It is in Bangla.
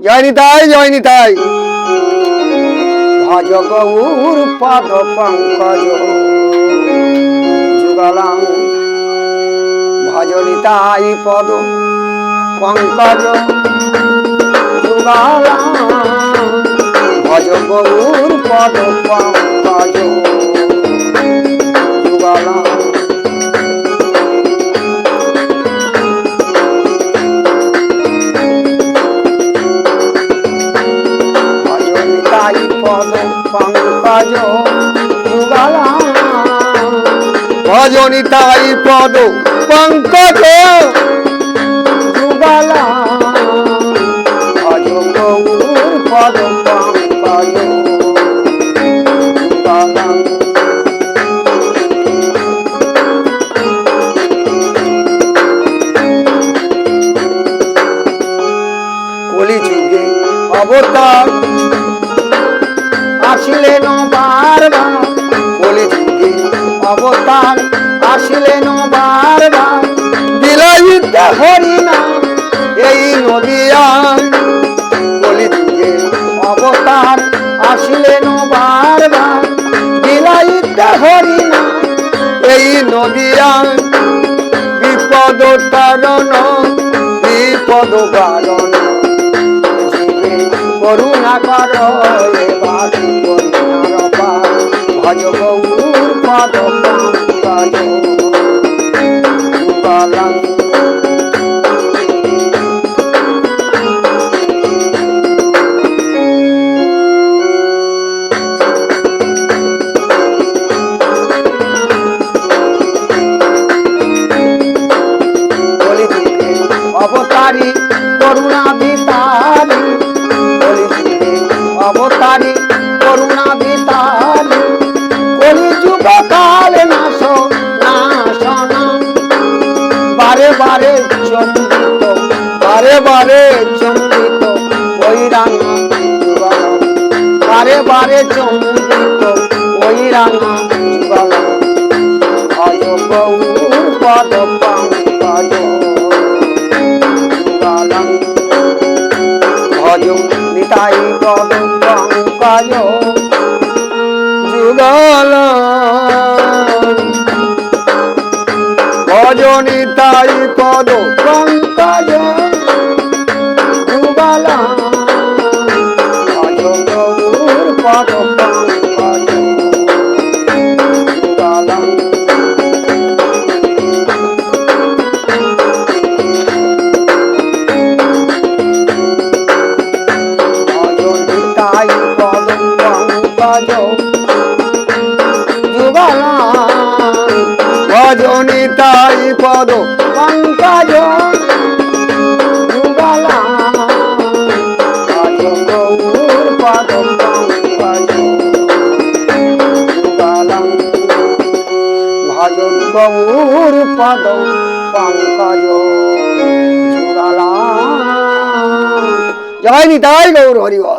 জয় নিতাই জয় নিতাই ভজ গৌর পদ পঙ্কজ যুগলাম ভজ নিতাই পদ পঙ্কজ যুগলাম ভজ গৌর পদ পঙ্কজ। পদ পঙ্কজ ভজনিতাই পদ পঙ্কজ। যুগলা পদ পঙ্কজ। অবতার আসিলেন বারবার কলি যুগে অবতার। আসিলেন বারবার বিলাইতে হরিণা এই নদিয়া কলি যুগে অবতার আসিলেন বারবার বিলাইতে হরিণা এই নদিয়া বিপদ তারণ, বিপদ বারণ করুণা কর যুগলাং বারে বারে বারে বারে চম্বিত ওই রাঙা বারে বারে চম্বিত ওই রাঙা ভজ গৌর পদ যুগলং ভজ নিতাই পদ পঙ্কজ যুগল ভজ নিতাই পদ পঙ্কজ যুগল পদ পঙ্কজ যুগলং অযোনিতাই পদ পঙ্কজ ভজন গৌর পদ পঙ্কজ জয় নিতাই গৌর হরিবল